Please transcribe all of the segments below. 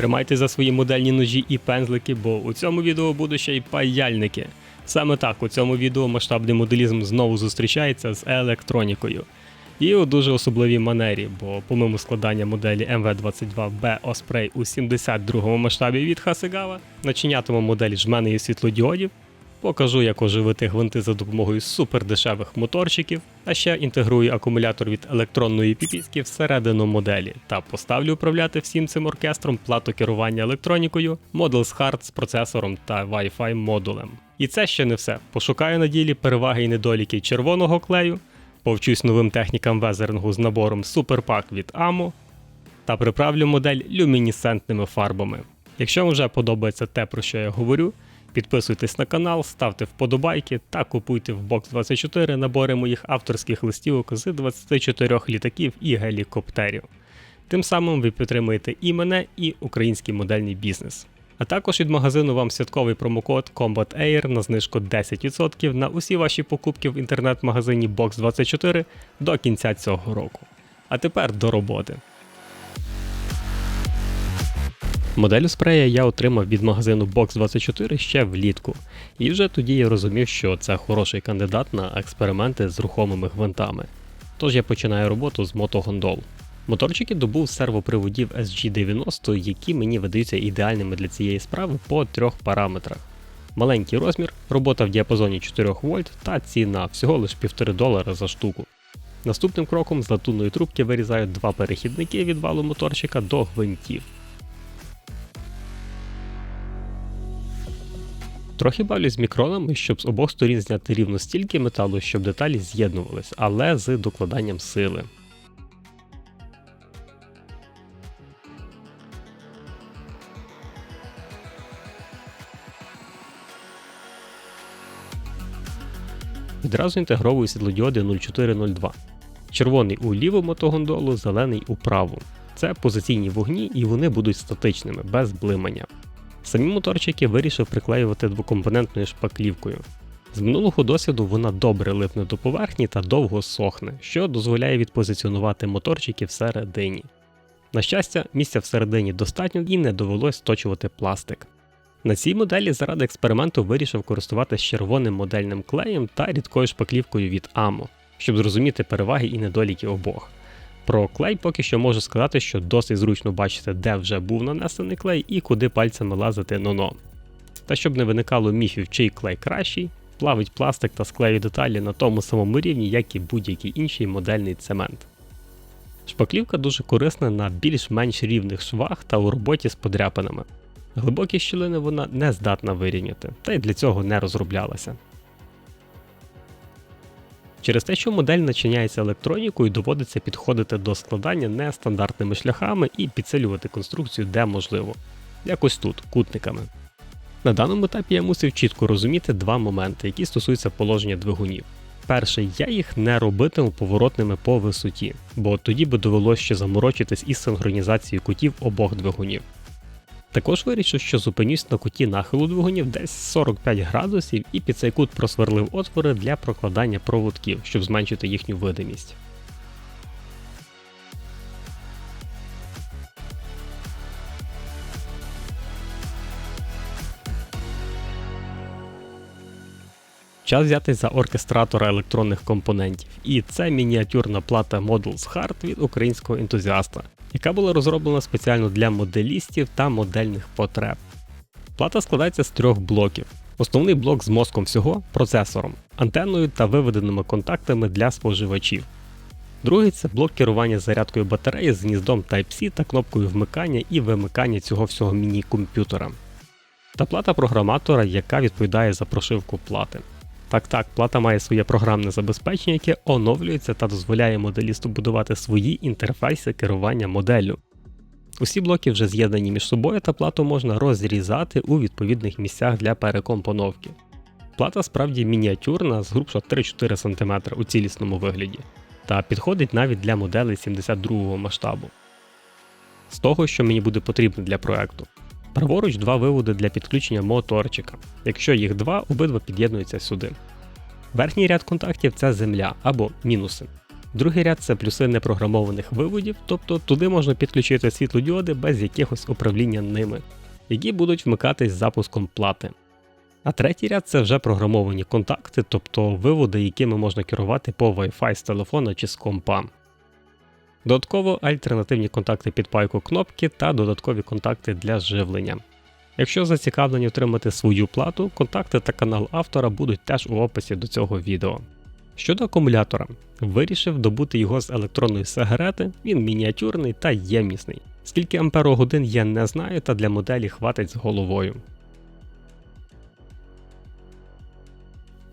Тримайте за свої модельні ножі і пензлики, бо у цьому відео будуть ще й паяльники. Саме так у цьому відео масштабний моделізм знову зустрічається з електронікою. І у дуже особливій манері, бо помимо складання моделі MV22B Osprey у 72-му масштабі від Хасигава начинятиму модель жменею світлодіодів, покажу, як оживити гвинти за допомогою супердешевих моторчиків, а ще інтегрую акумулятор від електронної піпіски всередину моделі та поставлю управляти всім цим оркестром плату керування електронікою, Models Hard з процесором та Wi-Fi модулем. І це ще не все. Пошукаю на ділі переваги і недоліки червоного клею, повчусь новим технікам везерингу з набором Superpack від AMO та приправлю модель люмінесцентними фарбами. Якщо вам вже подобається те, про що я говорю, підписуйтесь на канал, ставте вподобайки та купуйте в Box 24 набори моїх авторських листівок з 24 літаків і гелікоптерів. Тим самим ви підтримуєте і мене, і український модельний бізнес. А також від магазину вам святковий промокод Combat Air на знижку 10% на усі ваші покупки в інтернет-магазині Box24 до кінця цього року. А тепер до роботи. Модель спрея я отримав від магазину Box24 ще влітку, і вже тоді я розумів, що це хороший кандидат на експерименти з рухомими гвинтами. Тож я починаю роботу з мотогондол. Моторчики добув сервоприводів SG90, які мені видаються ідеальними для цієї справи по трьох параметрах. Маленький розмір, робота в діапазоні 4 вольт та ціна всього лише 1,5 долара за штуку. Наступним кроком з латунної трубки вирізають два перехідники від валу моторчика до гвинтів. Трохи бавлюсь з мікронами, щоб з обох сторін зняти рівно стільки металу, щоб деталі з'єднувались, але з докладанням сили. Відразу інтегровую світлодіоди 0402. Червоний у ліву мотогондолу, зелений у праву. Це позиційні вогні і вони будуть статичними, без блимання. Самі моторчики вирішив приклеювати двокомпонентною шпаклівкою. З минулого досвіду вона добре липне до поверхні та довго сохне, що дозволяє відпозиціонувати моторчики всередині. На щастя, місця всередині достатньо і не довелось сточувати пластик. На цій моделі заради експерименту вирішив користуватися червоним модельним клеєм та рідкою шпаклівкою від AMO, щоб зрозуміти переваги і недоліки обох. Про клей поки що можу сказати, що досить зручно бачити, де вже був нанесений клей і куди пальцями лазити но-но. Та щоб не виникало міфів, чий клей кращий, плавить пластик та склею деталі на тому самому рівні, як і будь-який інший модельний цемент. Шпаклівка дуже корисна на більш-менш рівних швах та у роботі з подряпинами. Глибокі щілини вона не здатна вирівняти, та й для цього не розроблялася. Через те, що модель начиняється електронікою, доводиться підходити до складання нестандартними шляхами і підсилювати конструкцію де можливо. Якось тут, кутниками. На даному етапі я мусив чітко розуміти два моменти, які стосуються положення двигунів. Перший, я їх не робитиму поворотними по висоті, бо тоді би довелося ще заморочитись із синхронізацією кутів обох двигунів. Також вирішив, що зупинюсь на куті нахилу двигунів десь 45 градусів і під цей кут просверлив отвори для прокладання проводків, щоб зменшити їхню видимість. Час взяти за оркестратора електронних компонентів, і це мініатюрна плата Models Hard від українського ентузіаста, яка була розроблена спеціально для моделістів та модельних потреб. Плата складається з трьох блоків. Основний блок з мозком всього процесором, антенною та виведеними контактами для споживачів. Другий це блок керування зарядкою батареї з гніздом Type-C та кнопкою вмикання і вимикання цього всього міні-комп'ютера. Та плата програматора, яка відповідає за прошивку плати. Так так, плата має своє програмне забезпечення, яке оновлюється та дозволяє моделісту будувати свої інтерфейси керування моделлю. Усі блоки вже з'єднані між собою та плату можна розрізати у відповідних місцях для перекомпоновки. Плата справді мініатюрна з грубша 3-4 см у цілісному вигляді, та підходить навіть для моделей 72 масштабу. З того, що мені буде потрібно для проекту. Праворуч два виводи для підключення моторчика. Якщо їх два, обидва під'єднуються сюди. Верхній ряд контактів це земля або мінуси. Другий ряд це плюси непрограмованих виводів, тобто туди можна підключити світлодіоди без якихось управління ними, які будуть вмикатись запуском плати. А третій ряд це вже програмовані контакти, тобто виводи, якими можна керувати по Wi-Fi з телефона чи з компа. Додатково альтернативні контакти під пайку кнопки та додаткові контакти для живлення. Якщо зацікавлені отримати свою плату, контакти та канал автора будуть теж у описі до цього відео. Щодо акумулятора, вирішив добути його з електронної сигарети, він мініатюрний та ємнісний. Скільки амперогодин я не знаю, та для моделі хватить з головою.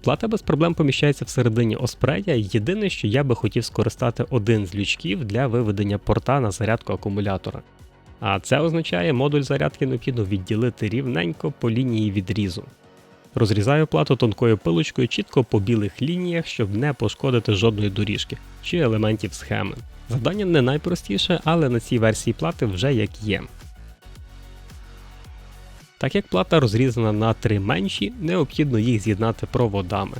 Плата без проблем поміщається всередині оспрея, єдине, що я би хотів скористати один з лючків для виведення порта на зарядку акумулятора. А це означає, модуль зарядки необхідно відділити рівненько по лінії відрізу. Розрізаю плату тонкою пилочкою чітко по білих лініях, щоб не пошкодити жодної доріжки чи елементів схеми. Завдання не найпростіше, але на цій версії плати вже як є. Так як плата розрізана на три менші, необхідно їх з'єднати проводами.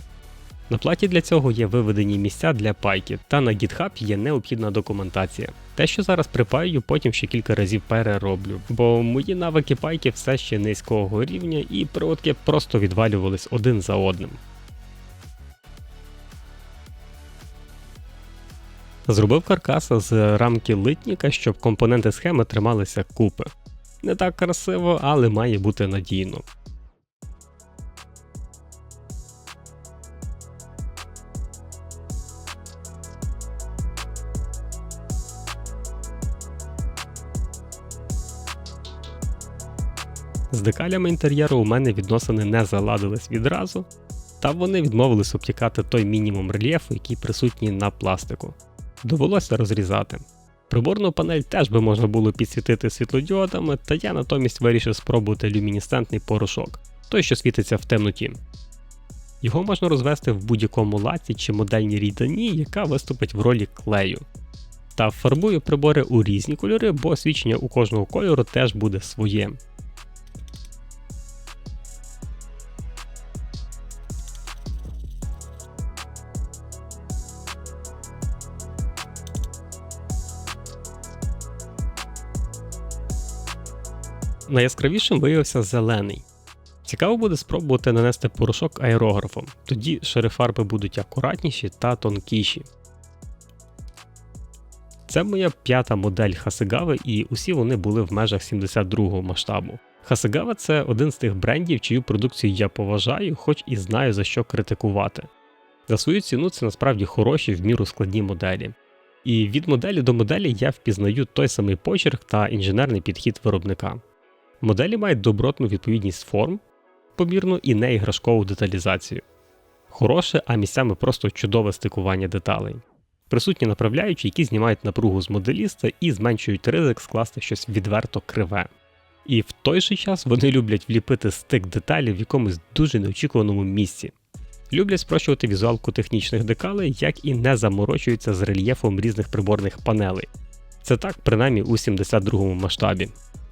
На платі для цього є виведені місця для пайки, та на GitHub є необхідна документація. Те, що зараз припаю, потім ще кілька разів перероблю, бо мої навики пайки все ще низького рівня і проводки просто відвалювались один за одним. Зробив каркаса з рамки литніка, щоб компоненти схеми трималися купи. Не так красиво, але має бути надійно. З декалями інтер'єру у мене відносини не заладились відразу, та вони відмовились обтікати той мінімум рельєфу, який присутній на пластику. Довелося розрізати. Приборну панель теж би можна було підсвітити світлодіодами, та я натомість вирішив спробувати люмінесцентний порошок, той, що світиться в темноті. Його можна розвести в будь-якому лаці чи модельній рідині, яка виступить в ролі клею. Та фарбую прибори у різні кольори, бо свідчення у кожного кольору теж буде своє. Найяскравішим виявився зелений. Цікаво буде спробувати нанести порошок аерографом, тоді шари будуть акуратніші та тонкіші. Це моя п'ята модель Хасигави, і усі вони були в межах 72-го масштабу. Хасигава це один з тих брендів, чию продукцію я поважаю, хоч і знаю за що критикувати. За свою ціну це насправді хороші в міру складні моделі. І від моделі до моделі я впізнаю той самий почерк та інженерний підхід виробника. Моделі мають добротну відповідність форм, помірну і неіграшкову деталізацію. Хороше, а місцями просто чудове стикування деталей. Присутні направляючі, які знімають напругу з моделіста і зменшують ризик скласти щось відверто криве. І в той же час вони люблять вліпити стик деталей в якомусь дуже неочікуваному місці. Люблять спрощувати візуалку технічних декалей, як і не заморочуються з рельєфом різних приборних панелей. Це так принаймні у 72 масштабі.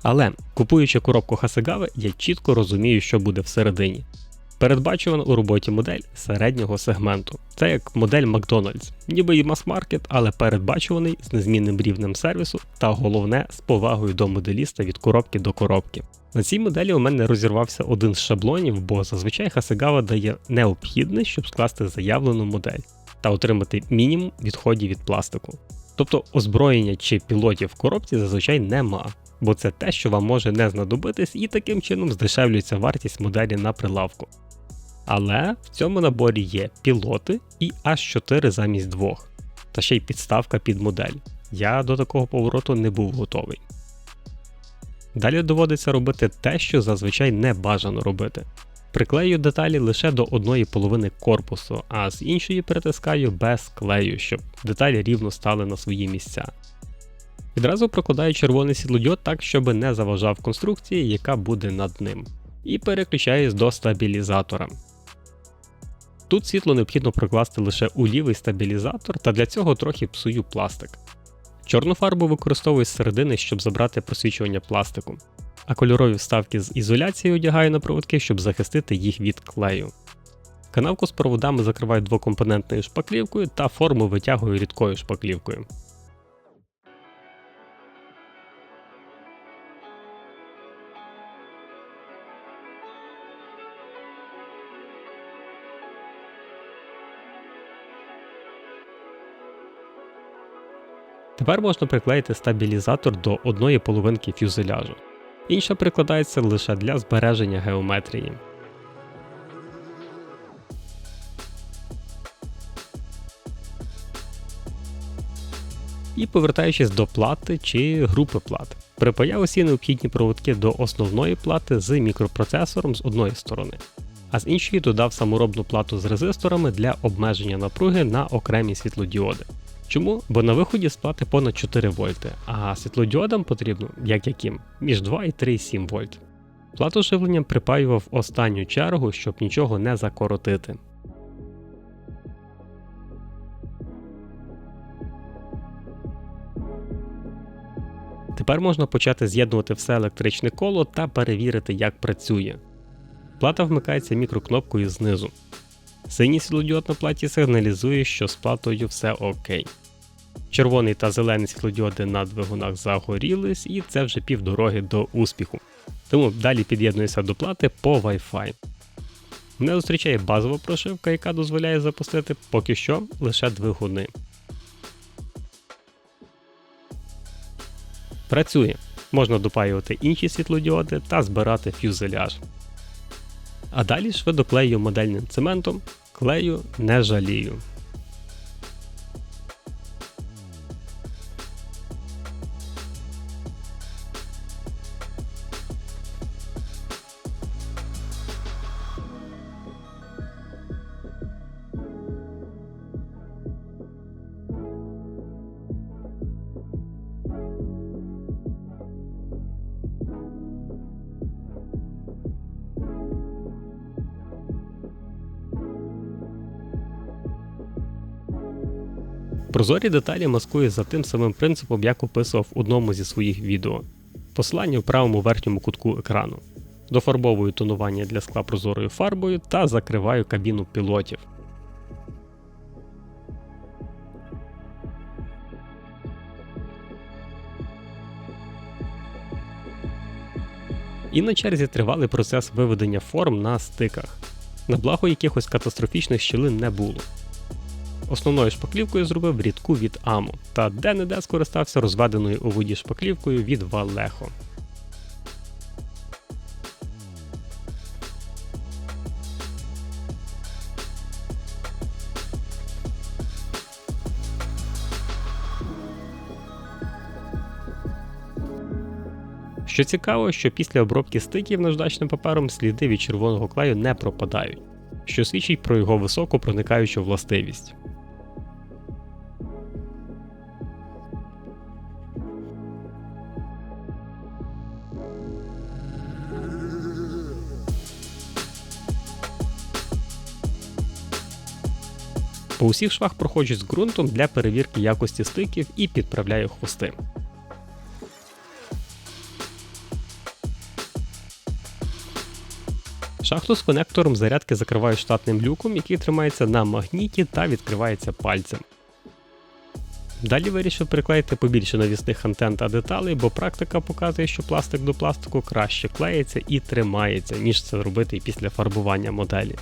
Але купуючи коробку Хасагави, я чітко розумію, що буде всередині. Передбачувана у роботі модель середнього сегменту. Це як модель Макдональдс, ніби і мас-маркет, але передбачуваний з незмінним рівнем сервісу та головне з повагою до моделіста від коробки до коробки. На цій моделі у мене розірвався один з шаблонів, бо зазвичай Хасагава дає необхідне, щоб скласти заявлену модель та отримати мінімум відходів від пластику. Тобто озброєння чи пілотів в коробці зазвичай нема бо це те, що вам може не знадобитись, і таким чином здешевлюється вартість моделі на прилавку. Але в цьому наборі є пілоти і аж 4 замість двох, та ще й підставка під модель. Я до такого повороту не був готовий. Далі доводиться робити те, що зазвичай не бажано робити. Приклею деталі лише до одної половини корпусу, а з іншої перетискаю без клею, щоб деталі рівно стали на свої місця. Відразу прокладаю червоний сідлодіод так, щоб не заважав конструкції, яка буде над ним. І переключаюсь до стабілізатора. Тут світло необхідно прокласти лише у лівий стабілізатор, та для цього трохи псую пластик. Чорну фарбу використовую з середини, щоб забрати просвічування пластику, а кольорові вставки з ізоляцією одягаю на проводки, щоб захистити їх від клею. Канавку з проводами закриваю двокомпонентною шпаклівкою та форму витягую рідкою шпаклівкою. Тепер можна приклеїти стабілізатор до одної половинки фюзеляжу. Інша прикладається лише для збереження геометрії. І повертаючись до плати чи групи плат, припаяв усі необхідні проводки до основної плати з мікропроцесором з одної сторони, а з іншої додав саморобну плату з резисторами для обмеження напруги на окремі світлодіоди. Чому? Бо на виході з плати понад 4 вольти, а світлодіодам потрібно, як яким, між 2 і 3,7 вольт. Плату живлення припаював останню чергу, щоб нічого не закоротити. Тепер можна почати з'єднувати все електричне коло та перевірити, як працює. Плата вмикається мікрокнопкою знизу. Синій світлодіод на платі сигналізує, що з платою все окей. Червоний та зелений світлодіоди на двигунах загорілись, і це вже півдороги до успіху. Тому далі під'єднуюся до плати по Wi-Fi. Мене зустрічає базова прошивка, яка дозволяє запустити поки що лише двигуни. Працює. Можна допаювати інші світлодіоди та збирати фюзеляж. А далі ж доклею модельним цементом, клею не жалію. Прозорі деталі маскує за тим самим принципом, як описував в одному зі своїх відео. Посилання в правому верхньому кутку екрану. Дофарбовую тонування для скла прозорою фарбою та закриваю кабіну пілотів. І на черзі тривалий процес виведення форм на стиках. На благо якихось катастрофічних щілин не було. Основною шпаклівкою зробив рідку від Аму та де-не-де скористався розведеною у воді шпаклівкою від Vallejo. Що цікаво, що після обробки стиків наждачним папером сліди від червоного клею не пропадають, що свідчить про його високу проникаючу властивість. По усіх швах проходжу з ґрунтом для перевірки якості стиків і підправляю хвости. Шахту з конектором зарядки закриваю штатним люком, який тримається на магніті та відкривається пальцем. Далі вирішив приклеїти побільше навісних антен та деталей, бо практика показує, що пластик до пластику краще клеїться і тримається, ніж це робити після фарбування моделі.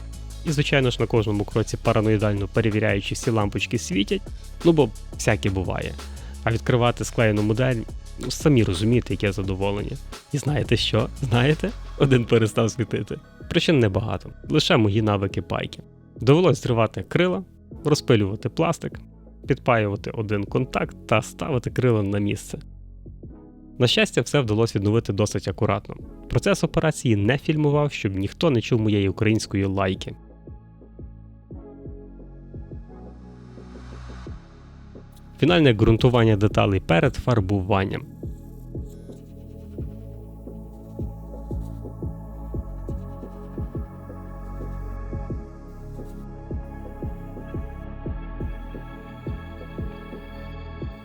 І, звичайно ж, на кожному кроці параноїдально перевіряючи, всі лампочки світять, ну бо всяке буває. А відкривати склеєну модель, ну самі розумієте, яке задоволення. І знаєте що? Знаєте? Один перестав світити. Причин небагато, лише мої навики пайки. Довелось зривати крила, розпилювати пластик, підпаювати один контакт та ставити крила на місце. На щастя, все вдалося відновити досить акуратно. Процес операції не фільмував, щоб ніхто не чув моєї української лайки. Фінальне ґрунтування деталей перед фарбуванням.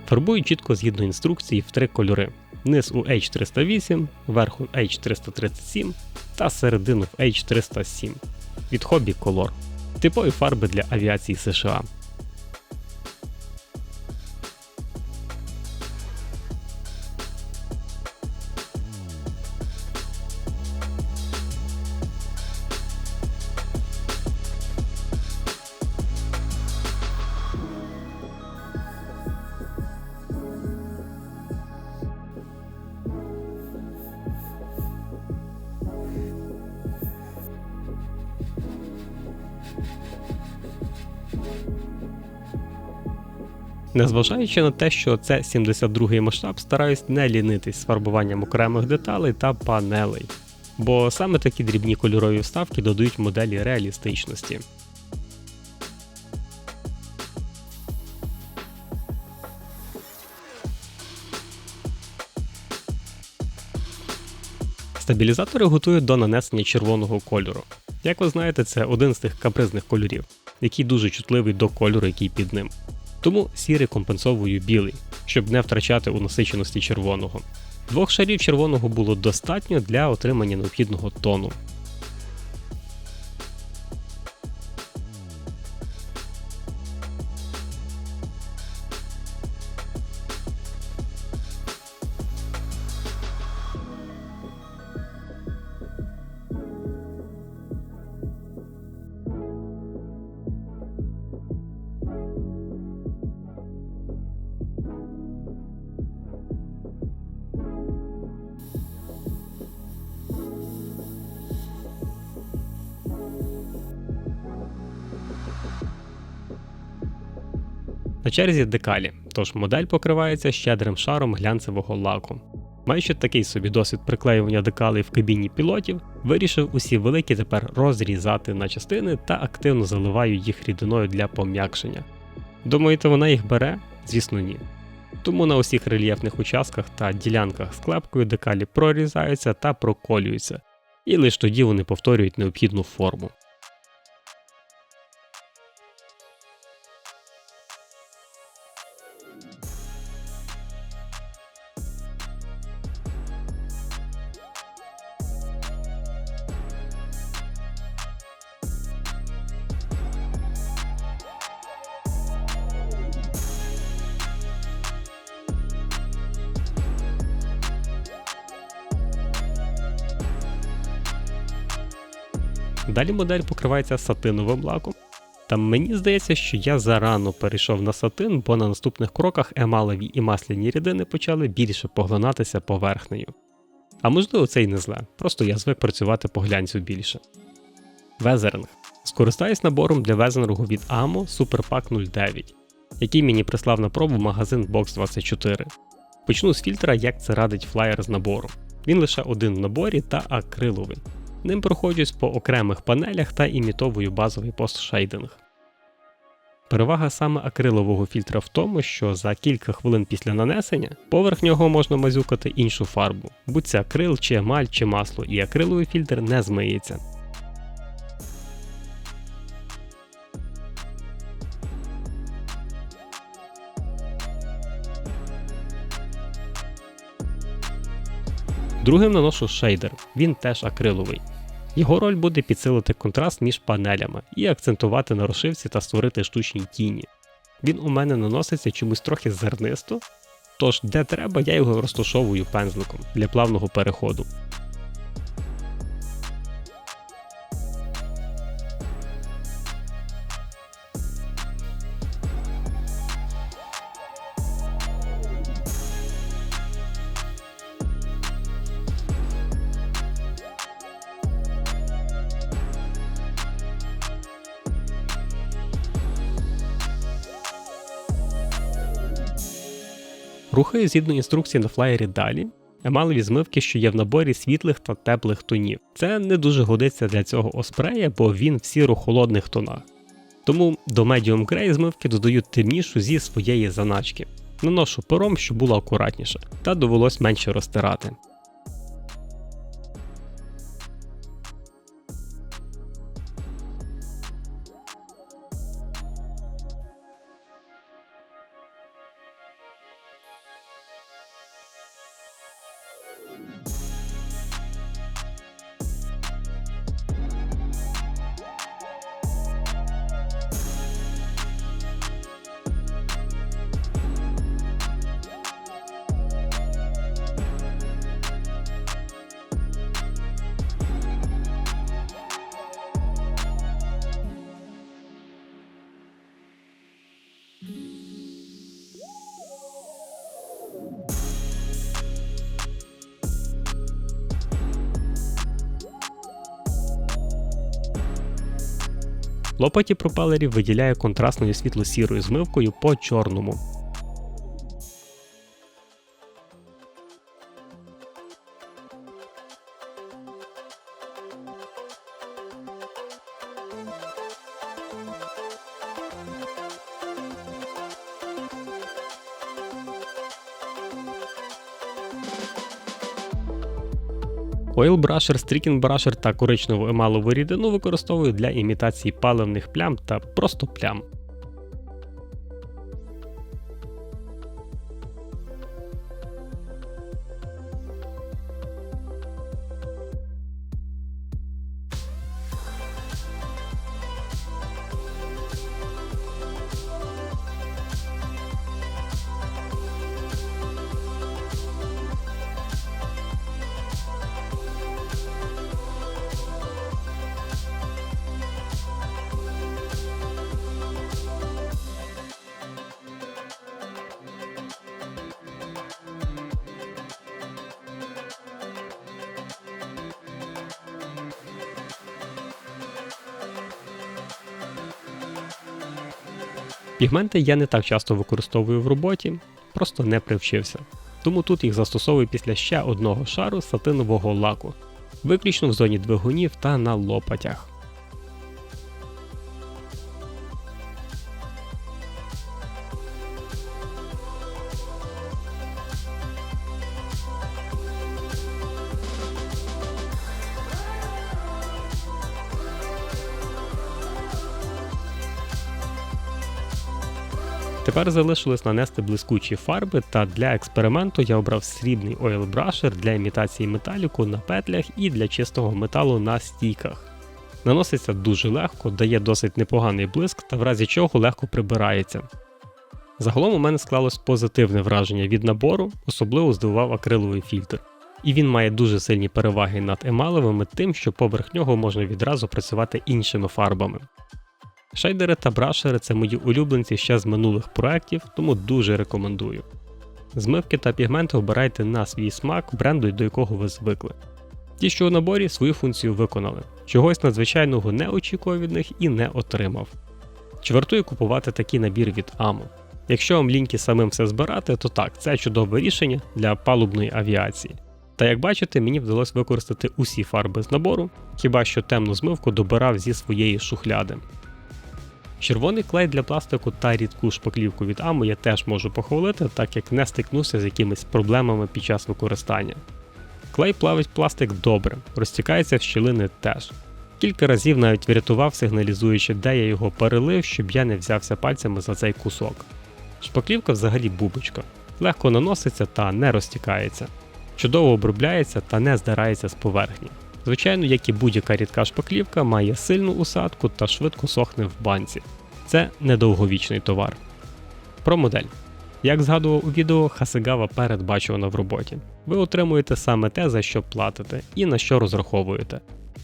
Фарбую чітко згідно інструкції в три кольори: низ у H308, верх у H337 та середину в H307 від Hobby Color. типові фарби для авіації США. Незважаючи на те, що це 72-й масштаб, стараюсь не лінитись з фарбуванням окремих деталей та панелей, бо саме такі дрібні кольорові вставки додають моделі реалістичності. Стабілізатори готують до нанесення червоного кольору. Як ви знаєте, це один з тих капризних кольорів, який дуже чутливий до кольору, який під ним. Тому сірий компенсовую білий, щоб не втрачати у насиченості червоного. Двох шарів червоного було достатньо для отримання необхідного тону. На черзі декалі, тож модель покривається щедрим шаром глянцевого лаку. Маючи такий собі досвід приклеювання декалей в кабіні пілотів, вирішив усі великі тепер розрізати на частини та активно заливаю їх рідиною для пом'якшення. Думаєте, вона їх бере? Звісно, ні. Тому на усіх рельєфних участках та ділянках з клепкою декалі прорізаються та проколюються, і лише тоді вони повторюють необхідну форму. Далі модель покривається сатиновим лаком. Та мені здається, що я зарано перейшов на сатин, бо на наступних кроках емалеві і масляні рідини почали більше поглинатися поверхнею. А можливо, це й не зле, просто я звик працювати по глянцю більше. Везеринг. Скористаюсь набором для везерингу від AMO SuperPack 09, який мені прислав на пробу магазин Box24. Почну з фільтра, як це радить флаєр з набору. Він лише один в наборі та акриловий. Ним проходжусь по окремих панелях та імітовую базовий постшейдинг. Перевага саме акрилового фільтра в тому, що за кілька хвилин після нанесення поверх нього можна мазюкати іншу фарбу, будь це акрил, чи емаль, чи масло, і акриловий фільтр не змиється. Другим наношу шейдер, він теж акриловий. Його роль буде підсилити контраст між панелями і акцентувати на розшивці та створити штучні тіні. Він у мене наноситься чомусь трохи зернисто, тож де треба, я його розташовую пензликом для плавного переходу. Рухаю згідно інструкції на флаєрі далі. Емалеві змивки, що є в наборі світлих та теплих тонів. Це не дуже годиться для цього оспрея, бо він в сіро-холодних тонах. Тому до Medium Grey змивки додаю темнішу зі своєї заначки. Наношу пером, щоб було акуратніше, та довелось менше розтирати. Лопаті пропелерів виділяє контрастною світло-сірою змивкою по чорному. Oil Brusher, Brusher та коричневу емалову рідину використовую для імітації паливних плям та просто плям. Пігменти я не так часто використовую в роботі, просто не привчився. Тому тут їх застосовую після ще одного шару сатинового лаку, виключно в зоні двигунів та на лопатях. Тепер залишилось нанести блискучі фарби, та для експерименту я обрав срібний Brusher для імітації металіку на петлях і для чистого металу на стійках. Наноситься дуже легко, дає досить непоганий блиск та в разі чого легко прибирається. Загалом у мене склалось позитивне враження від набору, особливо здивував акриловий фільтр. І він має дуже сильні переваги над емалевими тим, що поверх нього можна відразу працювати іншими фарбами. Шейдери та брашери це мої улюбленці ще з минулих проєктів, тому дуже рекомендую. Змивки та пігменти обирайте на свій смак бренду, до якого ви звикли. Ті, що у наборі свою функцію виконали, чогось надзвичайного не очікував від них і не отримав. Чи вартує купувати такий набір від AMO? Якщо вам ліньки самим все збирати, то так, це чудове рішення для палубної авіації. Та як бачите, мені вдалося використати усі фарби з набору, хіба що темну змивку добирав зі своєї шухляди. Червоний клей для пластику та рідку шпаклівку від AMO я теж можу похвалити, так як не стикнувся з якимись проблемами під час використання. Клей плавить пластик добре, розтікається в щілини теж. Кілька разів навіть врятував, сигналізуючи, де я його перелив, щоб я не взявся пальцями за цей кусок. Шпаклівка взагалі бубочка, легко наноситься та не розтікається, чудово обробляється та не здирається з поверхні. Звичайно, як і будь-яка рідка шпаклівка, має сильну усадку та швидко сохне в банці. Це недовговічний товар. Про модель. Як згадував у відео, Хасигава передбачувана в роботі. Ви отримуєте саме те, за що платите і на що розраховуєте.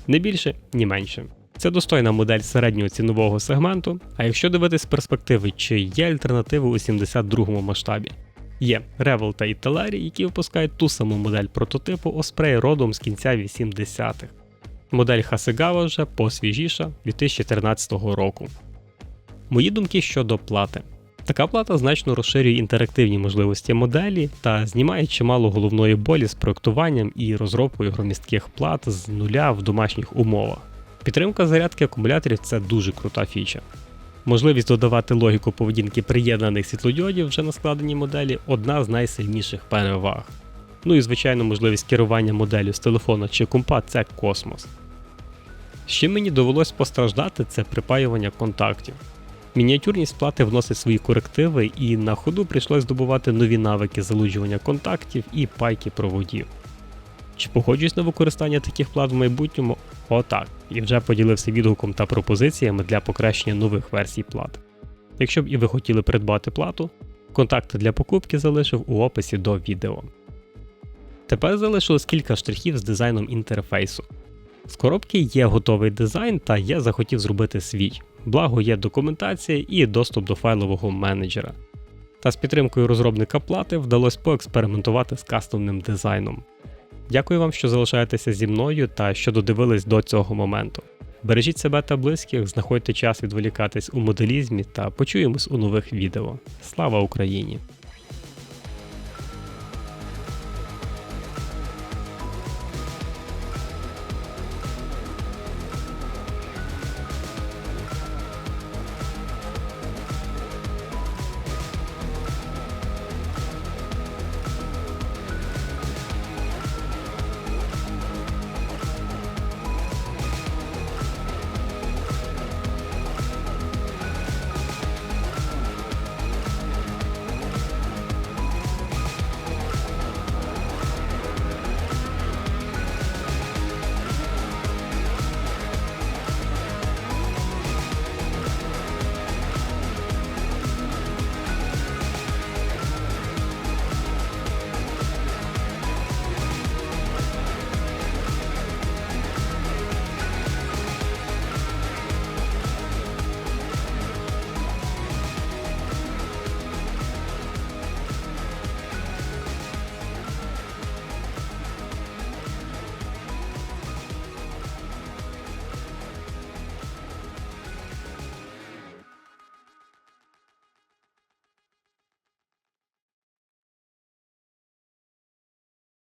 Не більше, ні менше. Це достойна модель середнього цінового сегменту, а якщо дивитись перспективи, чи є альтернативи у 72 му масштабі. Є Revel та Iteleri, які випускають ту саму модель прототипу Osprey родом з кінця 80-х. Модель Hasegawa вже посвіжіша 2014 року. Мої думки щодо плати. Така плата значно розширює інтерактивні можливості моделі та знімає чимало головної болі з проектуванням і розробкою громістких плат з нуля в домашніх умовах. Підтримка зарядки акумуляторів це дуже крута фіча. Можливість додавати логіку поведінки приєднаних світлодіодів вже на складеній моделі одна з найсильніших переваг. Ну і звичайно, можливість керування моделлю з телефона чи компа це космос. З мені довелось постраждати, це припаювання контактів. Мініатюрність плати вносить свої корективи, і на ходу прийшлось здобувати нові навики залуджування контактів і пайки проводів. Чи погоджуюсь на використання таких плат в майбутньому? Отак, і вже поділився відгуком та пропозиціями для покращення нових версій плат. Якщо б і ви хотіли придбати плату, контакти для покупки залишив у описі до відео. Тепер залишилось кілька штрихів з дизайном інтерфейсу. З коробки є готовий дизайн, та я захотів зробити свій, благо є документація і доступ до файлового менеджера. Та з підтримкою розробника плати вдалося поекспериментувати з кастомним дизайном. Дякую вам, що залишаєтеся зі мною та що додивились до цього моменту. Бережіть себе та близьких, знаходьте час відволікатись у моделізмі та почуємось у нових відео. Слава Україні!